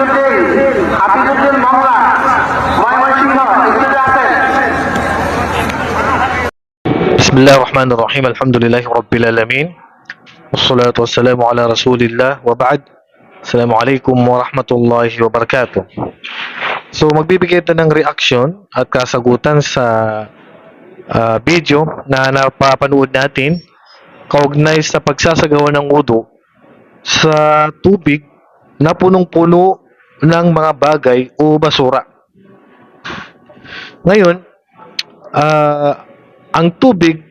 হাফিজুদ্দিন হাফিজুদ্দিন মংলা ময়মনসিংহ স্টুডিও আছেন بسم الله الرحمن الرحيم الحمد لله رب العالمين والصلاة والسلام على رسول الله وبعد السلام عليكم ورحمة الله وبركاته So magbibigay ito ng reaction at kasagutan sa ah, video na napapanood natin kaugnay sa pagsasagawa ng wudu sa tubig na punong-puno ng mga bagay o basura. Ngayon, ah, ang tubig,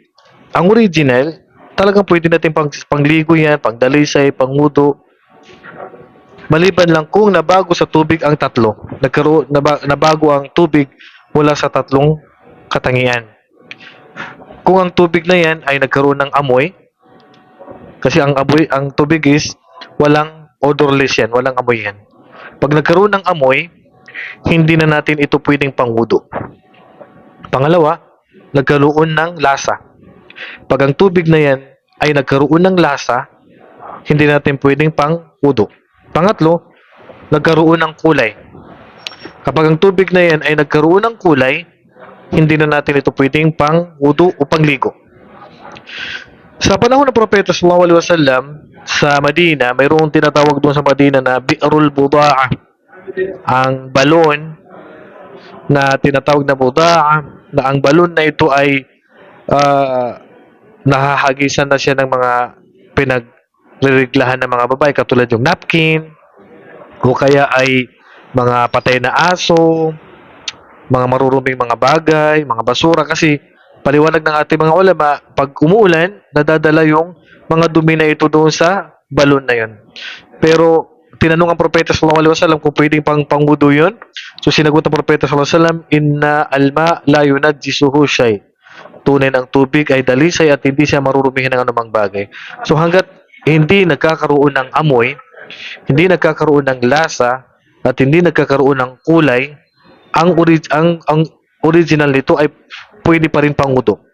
ang original, talagang pwede natin pang, pangligo yan, pangdalisay, pangudo. Maliban lang kung nabago sa tubig ang tatlo. Nagkaroon, naba, nabago ang tubig mula sa tatlong katangian. Kung ang tubig na yan ay nagkaroon ng amoy, kasi ang amoy, ang tubig is walang odorless yan, walang amoy yan. Pag nagkaroon ng amoy, hindi na natin ito pwedeng pangudo. Pangalawa, nagkaroon ng lasa. Pag ang tubig na yan ay nagkaroon ng lasa, hindi natin pwedeng pang udo. Pangatlo, nagkaroon ng kulay. Kapag ang tubig na yan ay nagkaroon ng kulay, hindi na natin ito pwedeng pang udo o pangligo. Sa panahon ng Propeta sallallahu alaihi wasallam sa Madina, mayroong tinatawag doon sa Madina na Bi'rul Buda'a. Ang balon na tinatawag na buda'a na ang balon na ito ay ah, nahahagisan na siya ng mga pinagririglahan ng mga babae katulad yung napkin o kaya ay mga patay na aso mga maruruming mga bagay, mga basura kasi paliwanag ng ating mga ulama, pag umuulan, nadadala yung mga dumi na ito doon sa balon na yun. Pero tinanong ang propeta sallallahu alaihi wasallam kung pwedeng pang pangudo yun. So sinagot ng propeta sallallahu alaihi wasallam, "Inna alma la yunajjisuhu shay." Tunay ng tubig ay dalisay at hindi siya marurumihin ng anumang bagay. So hanggat hindi nagkakaroon ng amoy, hindi nagkakaroon ng lasa, at hindi nagkakaroon ng kulay, ang, orig- ang, ang original nito ay pwede pa rin pangudo.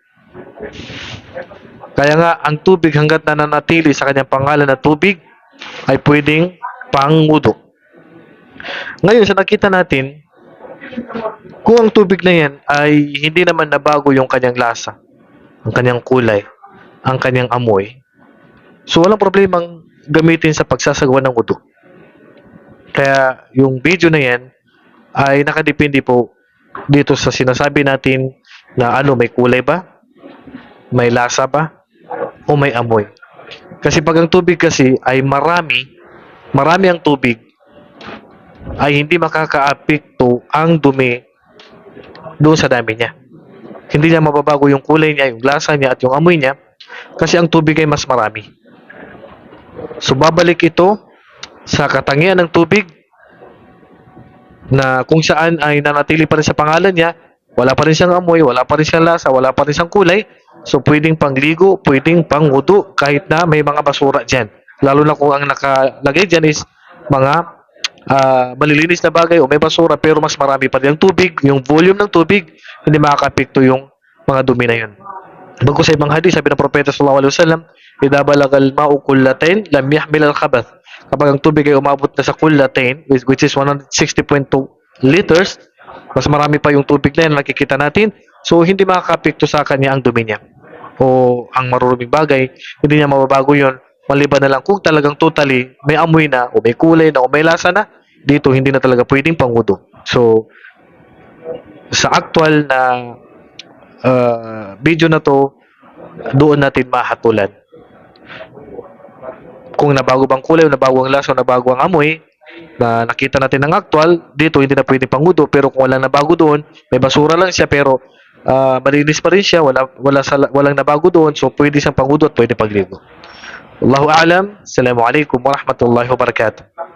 Kaya nga, ang tubig hanggat nananatili sa kanyang pangalan na tubig, ay pwedeng pangudo. Ngayon, sa nakita natin, kung ang tubig na yan ay hindi naman nabago yung kanyang lasa, ang kanyang kulay, ang kanyang amoy, so walang problemang gamitin sa pagsasagawa ng udo. Kaya yung video na yan ay nakadepende po dito sa sinasabi natin na ano, may kulay ba? May lasa ba? O may amoy? Kasi pag ang tubig kasi ay marami, marami ang tubig, ay hindi makakaapekto ang dumi doon sa dami niya. Hindi niya mababago yung kulay niya, yung lasa niya at yung amoy niya kasi ang tubig ay mas marami. So babalik ito sa katangian ng tubig na kung saan ay nanatili pa rin sa pangalan niya, wala pa rin siyang amoy, wala pa rin siyang lasa, wala pa rin siyang kulay, so pwedeng pangligo, pwedeng pangudo kahit na may mga basura dyan. Lalo na kung ang nakalagay dyan is mga ah, malilinis na bagay o may basura pero mas marami pa rin ang tubig, yung volume ng tubig, hindi makakapekto yung mga dumi na yun. Bago sa ibang hadith, sabi ng Propeta sallallahu alaihi wasallam, "Idza balagal ma'u kullatain, lam yahmil al-khabath." Kapag ang tubig ay umabot na sa kullatain, which, is 160.2 liters, mas marami pa yung tubig na yan na nakikita natin. So, hindi makakapekto sa kanya ang dumi niya. O ang maruruming bagay, hindi niya mababago yon Maliban na lang kung talagang totally may amoy na, o may kulay na, o may lasa na, dito hindi na talaga pwedeng pangudo. So, sa actual na uh, video na to, doon natin mahatulan. Kung nabago bang kulay, o nabago ang lasa, o nabago ang amoy, na nakita natin ng actual, dito hindi na pwede pangudo. Pero kung walang nabago doon, may basura lang siya, pero ah, malinis pa rin siya, wala, wala sa, walang nabago doon, so pwede siyang pangudo at pwede pagligo. Allahu a'lam. Assalamualaikum warahmatullahi wabarakatuh.